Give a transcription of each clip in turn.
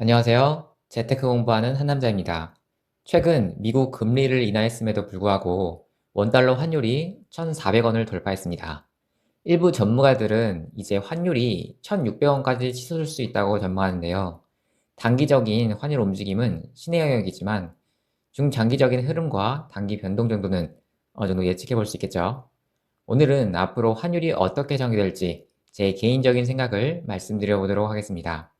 안녕하세요. 재테크 공부하는 한남자입니다. 최근 미국 금리를 인하했음에도 불구하고 원달러 환율이 1,400원을 돌파했습니다. 일부 전문가들은 이제 환율이 1,600원까지 치솟을 수 있다고 전망하는데요. 단기적인 환율 움직임은 신의 영역이지만 중장기적인 흐름과 단기 변동 정도는 어느 정도 예측해 볼 수 있겠죠. 오늘은 앞으로 환율이 어떻게 전개될지 제 개인적인 생각을 말씀드려 보도록 하겠습니다.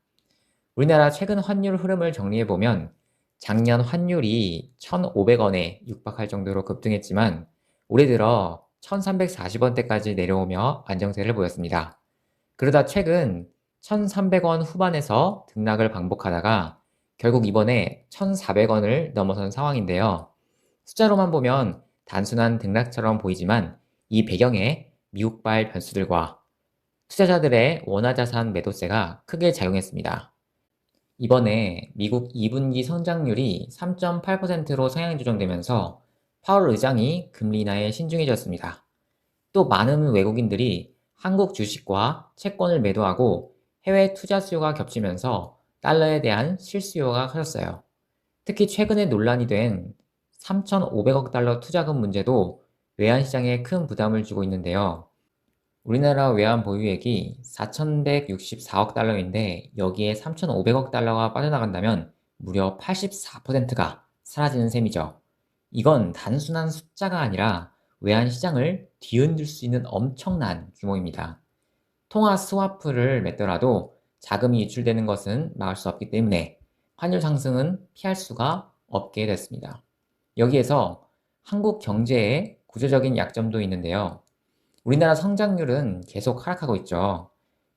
우리나라 최근 환율 흐름을 정리해보면 작년 환율이 1,500원에 육박할 정도로 급등했지만 올해 들어 1,340원대까지 내려오며 안정세를 보였습니다. 그러다 최근 1,300원 후반에서 등락을 반복하다가 결국 이번에 1,400원을 넘어선 상황인데요. 숫자로만 보면 단순한 등락처럼 보이지만 이 배경에 미국발 변수들과 투자자들의 원화자산 매도세가 크게 작용했습니다. 이번에 미국 2분기 성장률이 3.8%로 상향 조정되면서 파월 의장이 금리 인하에 신중해졌습니다. 또 많은 외국인들이 한국 주식과 채권을 매도하고 해외 투자 수요가 겹치면서 달러에 대한 실수요가 커졌어요. 특히 최근에 논란이 된 3,500억 달러 투자금 문제도 외환시장에 큰 부담을 주고 있는데요. 우리나라 외환 보유액이 4,164억 달러인데 여기에 3,500억 달러가 빠져나간다면 무려 84%가 사라지는 셈이죠. 이건 단순한 숫자가 아니라 외환 시장을 뒤흔들 수 있는 엄청난 규모입니다. 통화 스와프를 맺더라도 자금이 유출되는 것은 막을 수 없기 때문에 환율 상승은 피할 수가 없게 됐습니다. 여기에서 한국 경제의 구조적인 약점도 있는데요. 우리나라 성장률은 계속 하락하고 있죠.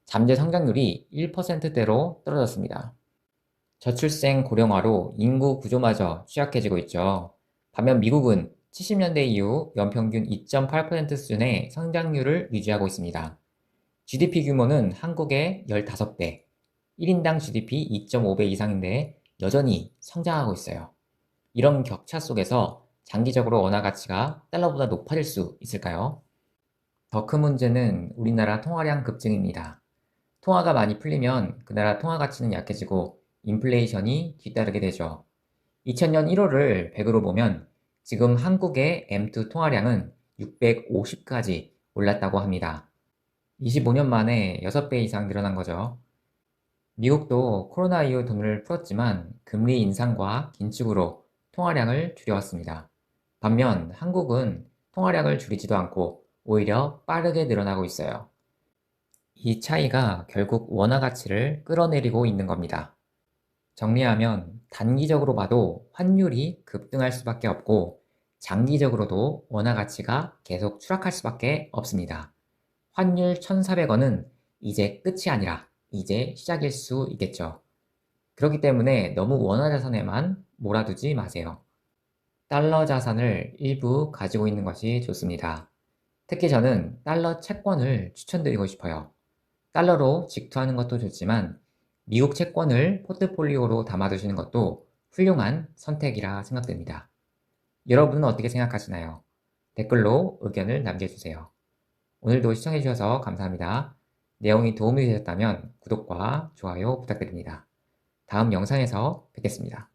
잠재 성장률이 1%대로 떨어졌습니다. 저출생 고령화로 인구 구조마저 취약해지고 있죠. 반면 미국은 70년대 이후 연평균 2.8% 수준의 성장률을 유지하고 있습니다. GDP 규모는 한국의 15배, 1인당 GDP 2.5배 이상인데 여전히 성장하고 있어요. 이런 격차 속에서 장기적으로 원화 가치가 달러보다 높아질 수 있을까요? 더 큰 문제는 우리나라 통화량 급증입니다. 통화가 많이 풀리면 그 나라 통화 가치는 약해지고 인플레이션이 뒤따르게 되죠. 2000년 1월을 100으로 보면 지금 한국의 M2 통화량은 650까지 올랐다고 합니다. 25년 만에 6배 이상 늘어난 거죠. 미국도 코로나 이후 돈을 풀었지만 금리 인상과 긴축으로 통화량을 줄여왔습니다. 반면 한국은 통화량을 줄이지도 않고 오히려 빠르게 늘어나고 있어요. 이 차이가 결국 원화 가치를 끌어내리고 있는 겁니다. 정리하면 단기적으로 봐도 환율이 급등할 수밖에 없고 장기적으로도 원화 가치가 계속 추락할 수밖에 없습니다. 환율 1,400원은 이제 끝이 아니라 이제 시작일 수 있겠죠. 그렇기 때문에 너무 원화 자산에만 몰아두지 마세요. 달러 자산을 일부 가지고 있는 것이 좋습니다. 특히 저는 달러 채권을 추천드리고 싶어요. 달러로 직투하는 것도 좋지만 미국 채권을 포트폴리오로 담아두시는 것도 훌륭한 선택이라 생각됩니다. 여러분은 어떻게 생각하시나요? 댓글로 의견을 남겨주세요. 오늘도 시청해주셔서 감사합니다. 내용이 도움이 되셨다면 구독과 좋아요 부탁드립니다. 다음 영상에서 뵙겠습니다.